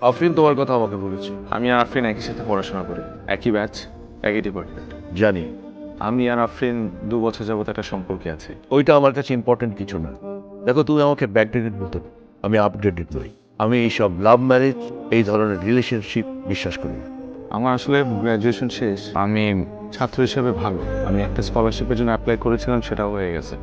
আফরিন তোমার কথা আমাকে বলেছে। আমি আর আফরিন একই সাথে পড়াশোনা করি একই ব্যাচ একই ডিপার্টমেন্ট জানি। আমি আর আফরিন দু বছর যাবত একটা সম্পর্কে আছে। ওইটা আমার কাছে ইম্পর্টেন্ট কিছু না। দেখো তুমি আমাকে ব্যাকডেটেড বলতো। আমি আপডেটেড নই। আমি এইসব লাভ ম্যারেজ এই ধরনের রিলেশনশিপ বিশ্বাস করি আমার আসলে গ্র্যাজুয়েশন শেষ। আমি ছাত্র হিসেবে ভালো। আমি একটা স্কলারশিপের জন্য অ্যাপ্লাই করেছিলাম সেটাও হয়ে গেছে।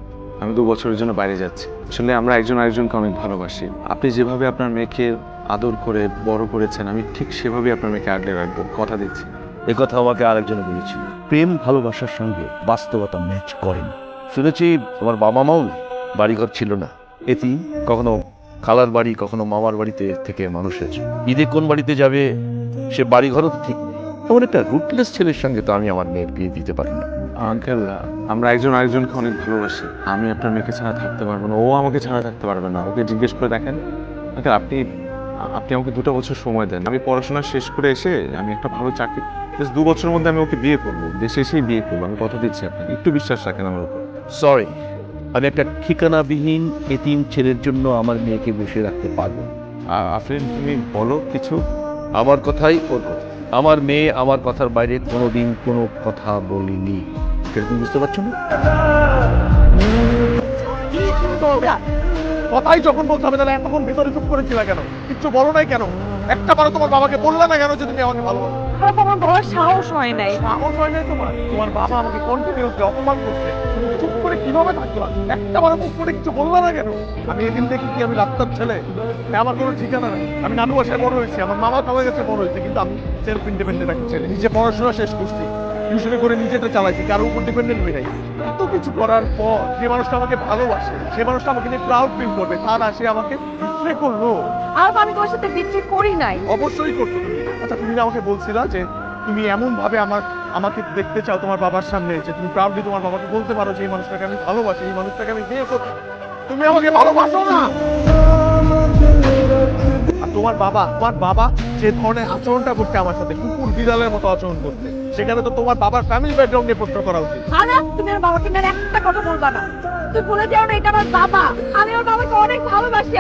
আমি দু বছরের জন্য বাইরে যাচ্ছি। আসলে আমরা একজন আরেকজনকে অনেক ভালোবাসি। আপনি যেভাবে আপনার মেয়েকে আদর করে, বড় করেছেন, আমি ঠিক সেভাবেই আপনার মেয়েকে আগলে রাখব। কথা দিচ্ছি। এ কথা আমাকে আরেকজন বলেছিল। প্রেম, ভালোবাসার সঙ্গে বাস্তবতা ম্যাচ করেন। শুনেছি, তোমার বাবা মাও বাড়িঘর ছিল না। এটি কখনো খালার বাড়ি, কখনো মামার বাড়িতে থেকে মানুষ হয়েছে ঈদে কোন বাড়িতে যাবে, সে বাড়িঘরও ঠিক। এমন একটা রুটলেস ছেলের সঙ্গে তো আমি আমার মেয়ের বিয়ে দিতে পারি না। আঙ্কেল আমরা একজন আরেকজনকে অনেক ভালোবাসি। আমি আপনার মেয়েকে ছাড়া থাকতে পারব না ও আমাকে ছাড়া থাকতে পারবে না। ওকে জিজ্ঞেস করে দেখেন। আঙ্কেল আপনি আপনি আমাকে দুটো বছর সময় দেন। আমি পড়াশোনা শেষ করে এসে আমি একটা ভালো চাকরি দু বছরের মধ্যে আমি ওকে বিয়ে করব। দেশে এসেই বিয়ে করব। আমি কথা দিচ্ছি আপনাকে। একটু বিশ্বাস রাখেন আমার উপর। সরি আমি একটা ঠিকানাবিহীন এতিম ছেলের জন্য আমার মেয়েকে বসে রাখতে পারব। আফরিন তুমি বলো কিছু। আমার কথাই ওর কথা। আমার মেয়ে আমার কথার বাইরে কোনোদিন কোনো কথা বলিনি। সেরকম বুঝতে পারছ না? কথাই যখন বলতে হবে তাহলে এতক্ষণ ভেতরে চুপ করেছিল কেন? কিচ্ছু বলো নাই কেন? একটা বারো তোমার বাবাকে বললে না কেন যে তুমি আমাকে ভালোবাসো? খারাপ আমার বলার সাহস হয় নাই। সাহস হয় নাই তোমার? তোমার বাবা আমাকে কন্টিনিউসলি অপমান করছে। চুপ করে কীভাবে থাকলা একটা বার মুখ করে কিছু বললা না কেন? আমি এদিন দেখি কি আমি রাস্তার ছেলে। আমার কোনো ঠিকানা নেই। আমি নানু বাসায় বড় হয়েছি, আমার মামা সবাই কাছে বড় হয়েছে, কিন্তু আমি সেলফ ইন্ডিপেন্ডেন্ট একটা ছেলে। নিজে পড়াশোনা শেষ করছি। টিউশনে করে নিজেটা চালাইছি কারোর উপর ডিপেন্ডেন্ট হয়ে নাই। কিছু করার পর যে মানুষটা আমাকে ভালোবাসে সে মানুষটা আমাকে নিয়ে প্রাউড ফিল করবে তার আসে আমাকে বিট্রে করল। আর আমি তোমার সাথে বিট্রে করি নাই। অবশ্যই করতো তুমি। আচ্ছা তুমি আমাকে বলছিলা যে তুমি এমন ভাবে আমার আমাকে দেখতে চাও তোমার বাবার সামনে যে তুমি প্রাউডলি তোমার বাবাকে বলতে পারো যে এই মানুষটাকে আমি ভালোবাসি এই মানুষটাকে আমি বিয়ে করব তুমি আমাকে ভালোবাসো না! তোমার বাবা তোমার বাবা যে ধরনের আচরণটা করতে আমার সাথে কুকুর বিড়ালের মতো আচরণ করতে সেখানে তো তোমার বাবার ফ্যামিলি ব্যাকগ্রাউন্ড নিয়ে প্রশ্ন করা উচিত। আরে তুমি আমার বাবাকে নিয়ে একটা কথা বলবা না। তুই বলে যাও না এটা আমার বাবা। আমি আমার বাবাকে অনেক ভালোবাসি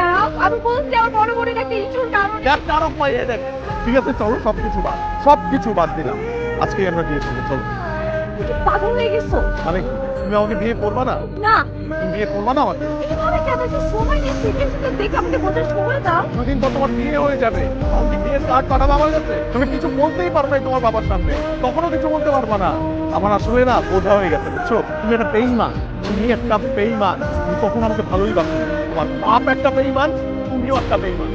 আমি বলছি আমার মনে মনে একটা ইস্যুর কারণে। দেখ কারও পাইয়ে দেখ। ঠিক আছে চলো সব কিছু বাদ সব কিছু বাদ দিলাম। আজকে আমরা করব চলো। পাগল হয়ে গেছো। মানে তুমি আমাকে বিয়ে করবা না? না। তুমি বিয়ে করবা না আমাকে? এভাবে কেন একটু সময় নিয়ে থেকে দেখে আমাকে বোঝার সময় দাও। দুদিন পর তোমার বিয়ে হয়ে যাবে। কার্ড পাঠাবো আমার কাছে? তুমি কিছু বলতেই পারবে তোমার বাবার সামনে। তখনও কিছু বলতে পারবা না। আমার আসলে না বোঝা হয়ে গেছে বুঝছ? তুমি একটা বেইমান। তুমি একটা বেইমান। তুমি কখন আমাকে ভালোই বাসো? তোমার বাপ একটা বেইমান তুমিও একটা বেইমান।